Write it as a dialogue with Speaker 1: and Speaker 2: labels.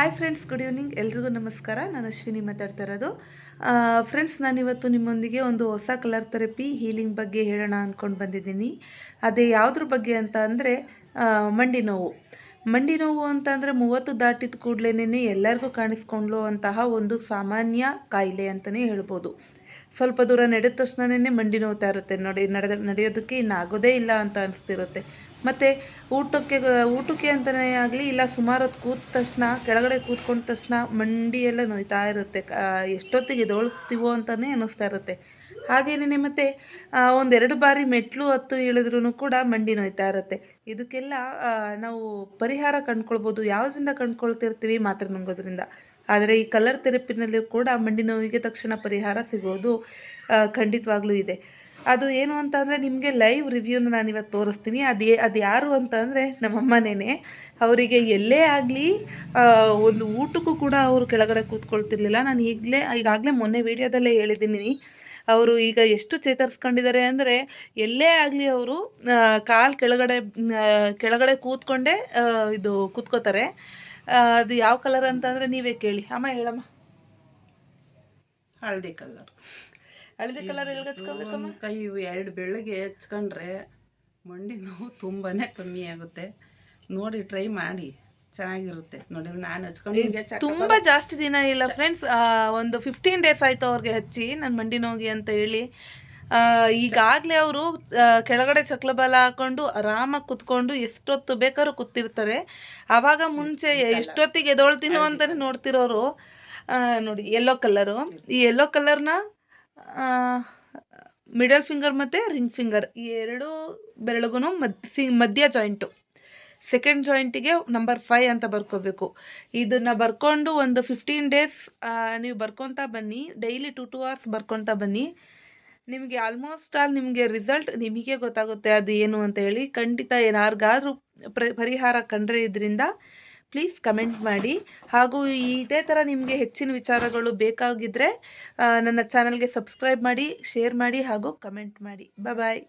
Speaker 1: Hi friends good evening ಎಲ್ರಿಗೂ ನಮಸ್ಕಾರ. ನಾನು ಅಶ್ವಿನಿ ಮಾತಾಡ್ತಾ ಇರೋದು ಫ್ರೆಂಡ್ಸ್ ನಾನಿವತ್ತು ನಿಮ್ಮೊಂದಿಗೆ ಒಂದು ಹೊಸ ಕಲರ್ ಥೆರಪಿ ಹೀಲಿಂಗ್ ಬಗ್ಗೆ ಹೇಳೋಣ ಅಂದ್ಕೊಂಡು ಬಂದಿದ್ದೀನಿ. ಅದೇ ಯಾವುದ್ರ ಬಗ್ಗೆ ಅಂತ ಅಂದರೆ ಮಂಡಿ ನೋವು. ಮಂಡಿ ನೋವು ಅಂತ ಅಂದರೆ ಮೂವತ್ತು ದಾಟಿದ ಕೂಡಲೇನೇ ಎಲ್ಲರಿಗೂ ಕಾಣಿಸ್ಕೊಳ್ಳುವಂತಹ ಒಂದು ಸಾಮಾನ್ಯ ಕಾಯಿಲೆ ಅಂತಲೇ ಹೇಳ್ಬೋದು. ಸ್ವಲ್ಪ ದೂರ ನಡೆದ ತಕ್ಷಣವೇ ಮಂಡಿ ನೋವುತ್ತಾ ಇರುತ್ತೆ ನೋಡಿ, ನಡೆದ, ನಡೆಯೋದಕ್ಕೆ ಇನ್ನು ಆಗೋದೇ ಇಲ್ಲ ಅಂತ ಅನಿಸ್ತಿರುತ್ತೆ. ಮತ್ತು ಊಟಕ್ಕೆ ಊಟಕ್ಕೆ ಅಂತಲೇ ಆಗಲಿ, ಇಲ್ಲ ಸುಮಾರು ಹೊತ್ತು ಕೂತ ತಕ್ಷಣ, ಕೆಳಗಡೆ ಕೂತ್ಕೊಂಡ ತಕ್ಷಣ ಮಂಡಿ ಎಲ್ಲ ನೋಯ್ತಾ ಇರುತ್ತೆ. ಎಷ್ಟೊತ್ತಿಗೆ ಎದೊಳ್ತೀವೋ ಅಂತಲೇ ಅನ್ನಿಸ್ತಾ ಇರುತ್ತೆ. ಹಾಗೇನೇ ಮತ್ತು ಒಂದೆರಡು ಬಾರಿ ಮೆಟ್ಲು ಹತ್ತು ಇಳಿದ್ರೂ ಕೂಡ ಮಂಡಿ ನೋಯ್ತಾ ಇರುತ್ತೆ. ಇದಕ್ಕೆಲ್ಲ ನಾವು ಪರಿಹಾರ ಕಂಡ್ಕೊಳ್ಬೋದು. ಯಾವುದರಿಂದ ಕಂಡ್ಕೊಳ್ತಿರ್ತೀವಿ ಮಾತ್ರ ನುಂಗೋದ್ರಿಂದ. ಆದರೆ ಈ ಕಲರ್ ಥೆರಪಿನಲ್ಲಿ ಕೂಡ ಮಂಡಿ ನೋವಿಗೆ ತಕ್ಷಣ ಪರಿಹಾರ ಸಿಗೋದು ಖಂಡಿತವಾಗ್ಲೂ ಇದೆ. ಅದು ಏನು ಅಂತ ಅಂದರೆ ನಿಮಗೆ ಲೈವ್ ರಿವ್ಯೂನ ನಾನು ಇವತ್ತು ತೋರಿಸ್ತೀನಿ. ಅದು ಅದು ಯಾರು ಅಂತ ಅಂದರೆ ನಮ್ಮಮ್ಮನೇ ಅವರಿಗೆ ಎಲ್ಲೇ ಆಗಲಿ ಒಂದು ಊಟಕ್ಕೂ ಕೂಡ ಅವರು ಕೆಳಗಡೆ ಕೂತ್ಕೊಳ್ತಿರ್ಲಿಲ್ಲ. ನಾನು ಈಗಲೇ, ಈಗಾಗಲೇ ಮೊನ್ನೆ ವೀಡಿಯೋದಲ್ಲೇ ಹೇಳಿದ್ದೀನಿ. ಅವರು ಈಗ ಎಷ್ಟು ಚೇತರಿಸ್ಕೊಂಡಿದ್ದಾರೆ ಅಂದರೆ ಎಲ್ಲೇ ಆಗಲಿ ಅವರು ಕಾಲು ಕೆಳಗಡೆ ಕೆಳಗಡೆ ಕೂತ್ಕೊಂಡೇ ಇದು ಕೂತ್ಕೋತಾರೆ. ಅದು ಯಾವ ಕಲರ್ ಅಂತಂದರೆ ನೀವೇ ಕೇಳಿ. ಅಮ್ಮ ಹೇಳಮ್ಮ.
Speaker 2: ಹಳದಿ ಕಲರ್
Speaker 1: ಹಳದಿ ಕಲರ್ ಎಲ್ಲಿ ಹಚ್ಕೊಬೇಕಮ್ಮ?
Speaker 2: ಕೈ ಎರಡು ಬೆಳಗ್ಗೆ ಹಚ್ಕೊಂಡ್ರೆ ಮಂಡಿ ನೋವು ತುಂಬಾ ಕಮ್ಮಿ ಆಗುತ್ತೆ. ನೋಡಿ ಟ್ರೈ ಮಾಡಿ. ಚೆನ್ನಾಗಿರುತ್ತೆ. ನೋಡಿ ನಾನು ಹಚ್ಕೊಂಡು
Speaker 1: ತುಂಬಾ ಜಾಸ್ತಿ ದಿನ ಇಲ್ಲ ಫ್ರೆಂಡ್ಸ್ ಒಂದು ಫಿಫ್ಟೀನ್ ಡೇಸ್ ಆಯ್ತು ಅವ್ರಿಗೆ ಹಚ್ಚಿ ನಾನು ಮಂಡಿ ನೋವಿಗೆ ಅಂತ ಹೇಳಿ. ಈಗಾಗಲೇ ಅವರು ಕೆಳಗಡೆ ಚಕ್ಲಬಲ ಹಾಕೊಂಡು ಆರಾಮಾಗಿ ಕುತ್ಕೊಂಡು ಎಷ್ಟೊತ್ತು ಬೇಕಾದ್ರೂ ಕೂತಿರ್ತಾರೆ. ಆವಾಗ ಮುಂಚೆ ಎಷ್ಟೊತ್ತಿಗೆ ಎದೊಳ್ತೀನೋ ಅಂತಲೇ ನೋಡ್ತಿರೋರು. ನೋಡಿ ಯೆಲ್ಲೋ ಕಲರು ಈ ಯೆಲ್ಲೋ ಕಲರ್ನ ಮಿಡಲ್ ಫಿಂಗರ್ ಮತ್ತು ರಿಂಗ್ ಫಿಂಗರ್ ಈ ಎರಡು ಬೆರಳಿಗೂ ಮದ್, ಸಿ, ಮಧ್ಯ ಜಾಯಿಂಟು ಸೆಕೆಂಡ್ ಜಾಯಿಂಟಿಗೆ ನಂಬರ್ ಫೈ ಅಂತ ಬರ್ಕೋಬೇಕು. ಇದನ್ನು ಬರ್ಕೊಂಡು ಒಂದು ಫಿಫ್ಟೀನ್ ಡೇಸ್ ನೀವು ಬರ್ಕೊತಾ ಬನ್ನಿ. ಡೈಲಿ ಟು ಟು ಅವರ್ಸ್ ಬರ್ಕೊತಾ ಬನ್ನಿ. ನಿಮಗೆ ಆಲ್ಮೋಸ್ಟ್ ಆಲ್ ನಿಮಗೆ ರಿಸಲ್ಟ್ ನಿಮಗೆ ಗೊತ್ತಾಗುತ್ತೆ ಅದು ಏನು ಅಂತ ಹೇಳಿ. ಖಂಡಿತ ಏನಾರ್ಗಾದ್ರೂ ಪ್ರ, ಪರಿಹಾರ ಕಂಡ್ರೆ ಇದರಿಂದ ಪ್ಲೀಸ್ ಕಮೆಂಟ್ ಮಾಡಿ. ಹಾಗೂ ಇದೇ ಥರ ನಿಮಗೆ ಹೆಚ್ಚಿನ ವಿಚಾರಗಳು ಬೇಕಾಗಿದ್ದರೆ ನನ್ನ ಚಾನಲ್ಗೆ ಸಬ್ಸ್ಕ್ರೈಬ್ ಮಾಡಿ, ಶೇರ್ ಮಾಡಿ ಹಾಗೂ ಕಮೆಂಟ್ ಮಾಡಿ. ಬಾಯ್